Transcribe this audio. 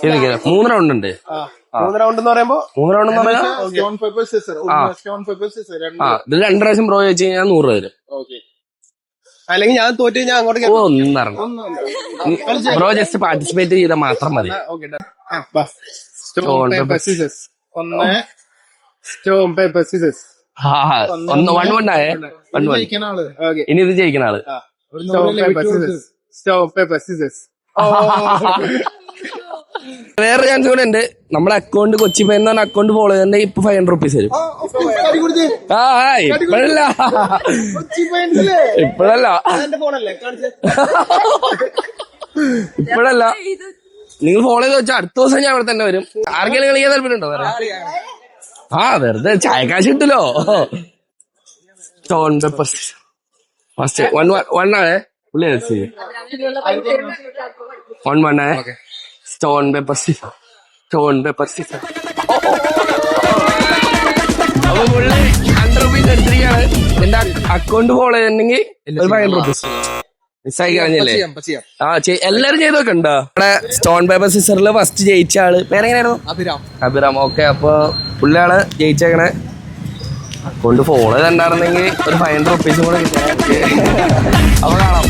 ചെയ്തിരിക്കുന്നത് മൂന്ന് റൗണ്ട് ഉണ്ട്. മൂന്ന് റൗണ്ട് എന്ന് പറയുമ്പോ മൂന്ന് റൗണ്ട് എന്ന് പറഞ്ഞാൽ stone paper scissor stone paper scissor രണ്ട് പ്രാവശ്യം പ്രോ ചോദിച്ചു കഴിഞ്ഞാൽ നൂറ് രൂപ തരും ഓക്കെ അല്ലെങ്കിൽ ഞാൻ തോറ്റ് ഞാൻ അങ്ങോട്ട് ഓ ഒന്നറങ്ങും ബ്രോ ജസ്റ്റ് പാർട്ടിസിപ്പേറ്റ് ചെയ്താൽ മാത്രം മതി. Stone Stone, paper paper. സിസസ് ഒന്ന് സ്റ്റോൺ പേപ്പർ സിസസ് ആ ഒന്ന് വൺ വൺ ആയേ. വൺ വൺ ഇനി ഇത് ജയിക്കുന്ന ആൾ. ഒരു stone paper ceases സിസസ് stone paper സിസസ് വേറെ ചാൻസ് കൂടെ ഉണ്ട്. നമ്മുടെ അക്കൗണ്ട് കൊച്ചി പേ പറഞ്ഞ അക്കൗണ്ട് ഫോളോ ചെയ്തിട്ടുണ്ടെങ്കിൽ ഇപ്പൊ ഫൈവ് ഹൺഡ്രഡ് റുപ്പീസ് വരും. ആ ഇപ്പഴല്ല. ഇപ്പഴല്ല. എന്റെ ഫോണല്ലേ കാണിച്ചേ. ഇപ്പഴല്ല. നിങ്ങൾ ഫോളോ ചെയ്ത് വെച്ചാൽ അടുത്ത ദിവസം ഞാൻ അവിടെ തന്നെ വരും. ആർക്കെങ്കിലും കളിക്കാൻ താല്പര്യമുണ്ടോ വേറെ? ആ വെറുതെ ചായക്കാശ് കിട്ടല്ലോ ഫസ്റ്റ് വൺ വൺ ആണേ. പുള്ളി വൺ വൺ ആയ സ്റ്റോൺ പേപ്പർ സ്റ്റോൺ പേപ്പർ അപ്പൊ പുള്ളി ഹൺഡ്രഡ് റുപ്പീസ് എടുത്തിരിക്കുകയാണ് എന്റെ അക്കൗണ്ട് ഫോളോ ചെയ്തിട്ടുണ്ടെങ്കിൽ ഒരു ഫൈവ് ഹൺഡ്രഡ് റുപ്പീസ് മിസ്സായി കളഞ്ഞല്ലേ ആ എല്ലാരും ചെയ്ത് ഇവിടെ സ്റ്റോൺ പേപ്പർ സിസറിൽ ഫസ്റ്റ് ജയിച്ച ആൾ പേരെങ്ങനെയായിരുന്നു അഭിരാം. അഭിരാം ഓക്കെ അപ്പൊ പുള്ളിയാണ് ജയിച്ചേക്കണേ. അക്കൗണ്ട് ഫോളോ ചെയ്തിട്ടുണ്ടായിരുന്നെങ്കിൽ ഒരു ഫൈവ് ഹൺഡ്രഡ് റുപ്പീസും കൂടെ അപ്പൊ കാണാം.